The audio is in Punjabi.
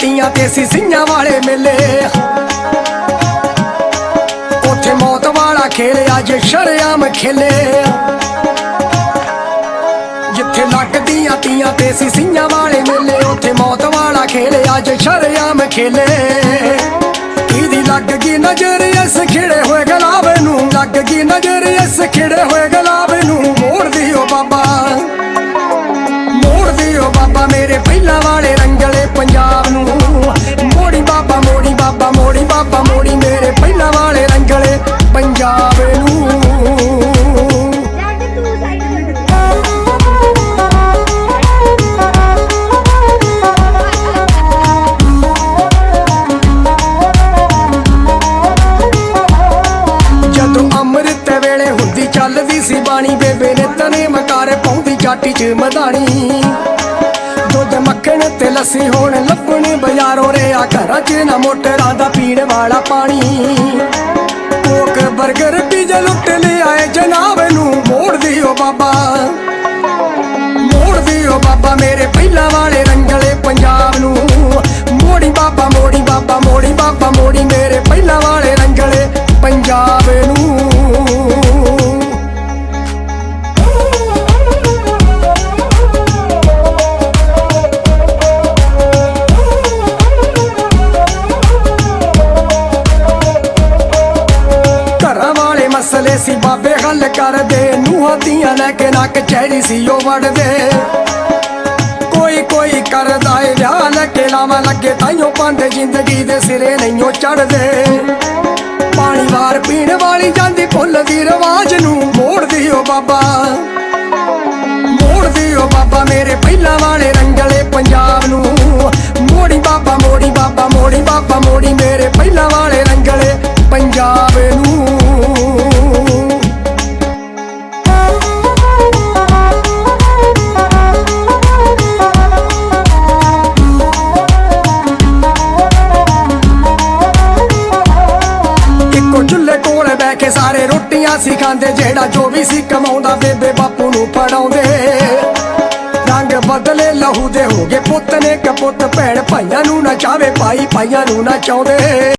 ਤੀਆਂ ਤੇ ਸੀ ਸਿੰਘਾਂ ਵਾਲੇ ਮੇਲੇ। ਉੱਥੇ ਮੌਤ ਵਾਲਾ ਖੇਲ ਅੱਜ ਸ਼ਰਿਆਮ ਖੇਲੇ। ਜਿੱਥੇ ਲੱਗਦੀਆਂ ਤੀਆਂ ਤੇ ਸੀ ਸਿੰਘਾਂ ਵਾਲੇ ਮੇਲੇ, ਉੱਥੇ ਮੌਤ ਵਾਲਾ ਖੇਲ ਅੱਜ ਸ਼ਰਿਆਮ ਖੇਲੇ। ਇਹਦੀ ਲੱਗ ਗਈ ਨਜ਼ਰ ਇਸ ਖਿੜੇ ਹੋਏ ਗਲਾਬ ਨੂੰ? ਲੱਗ ਗਈ ਨਜ਼ਰ ਇਸ ਖਿੜੇ ਹੋਏ ਮੋੜੀ, ਬਾਬਾ ਮੋੜੀ ਮੇਰੇ ਪਹਿਲਾਂ ਵਾਲੇ ਰੰਗਲੇ ਪੰਜਾਬ ਨੂੰ। ਜਦੋਂ ਅੰਮ੍ਰਿਤ ਵੇਲੇ ਹੁੰਦੀ ਚੱਲਦੀ ਸੀ ਬਾਣੀ, ਬੇਬੇ ਨੇ ਤਨੇ ਮਕਾਰ ਪਾਉਂਦੀ ਚਾਟੀ ਚ ਮਧਾਣੀ ਦੁੱਧ ਮੱਖਣ ਤੇ ਲੱਸੀ ਹੋਣ ਲੱਭਣ, ਬਾਜ਼ਾਰੋਂ ਰਿਆ ਘਰਾਂ ਚ ਨਾ ਮੋਟਰਾਂ ਦਾ ਪੀਣ ਵਾਲਾ ਪਾਣੀ। ਕੋਕ 버ਗਰ ਪੀਜ਼ਾ ਲੁੱਟ ਲਿਆਏ ਜਨਾਬ ਨੂੰ, ਮੋੜ ਦਿਓ ਬਾਬਾ। ਮੋੜ ਦਿਓ ਬਾਬਾ ਮੇਰੇ ਪਹਿਲਾਂ ਵਾਲੇ ਰੰਗਲੇ ਪੰਜਾਬ ਨੂੰ। ਮੋੜੀ ਬਾਬਾ ਮੋੜੀ ਬਾਬਾ ਮੋੜੀ ਬਾਬਾ, ਮੋੜੀ ਮੇਰੇ ਮਸਲੇ ਸੀ, ਬਾਬੇ ਹੱਲ ਕਰਦੇ। ਨੂੰਹਾਂ ਦੀਆਂ ਲੈ ਕੇ ਨਾ ਕਚਹਿਰੀ ਸੀ, ਉਹ ਵੜਦੇ। ਕੋਈ ਕੋਈ ਕਰਦਾ ਏ ਵਿਆਹ ਲੈ ਕੇ, ਲਾਵਾਂ ਲੱਗੇ ਤਾਈਓ ਪੰਦ ਜ਼ਿੰਦਗੀ ਦੇ ਸਿਰੇ ਨਹੀਂਓ ਚੜਦੇ। ਪਾਣੀ ਵਾਰ ਪੀਣ ਵਾਲੀ ਜਾਂਦੀ, ਫੁੱਲ ਦੀ ਰਵਾਜ ਨੂੰ ਮੋੜਦੀ ਓ ਬਾਬਾ। ਸਾਰੇ ਰੋਟੀਆਂ ਸੀ ਖਾਂਦੇ, ਜਿਹੜਾ ਜੋ ਵੀ ਸੀ ਕਮਾਉਂਦਾ ਬੇਬੇ ਬਾਪੂ ਨੂੰ ਫੜਾਉਂਦੇ ਰੰਗ ਬਦਲੇ ਲਹੂ ਦੇ ਹੋ ਗਏ ਪੁੱਤ ਨੇ, ਕਪੁੱਤ ਭੈਣ ਭਾਈਆਂ ਨੂੰ ਨਾ ਚਾਵੇ ਭਾਈ ਭਾਈਆਂ ਨੂੰ ਨਾ ਚਾਹੁੰਦੇ।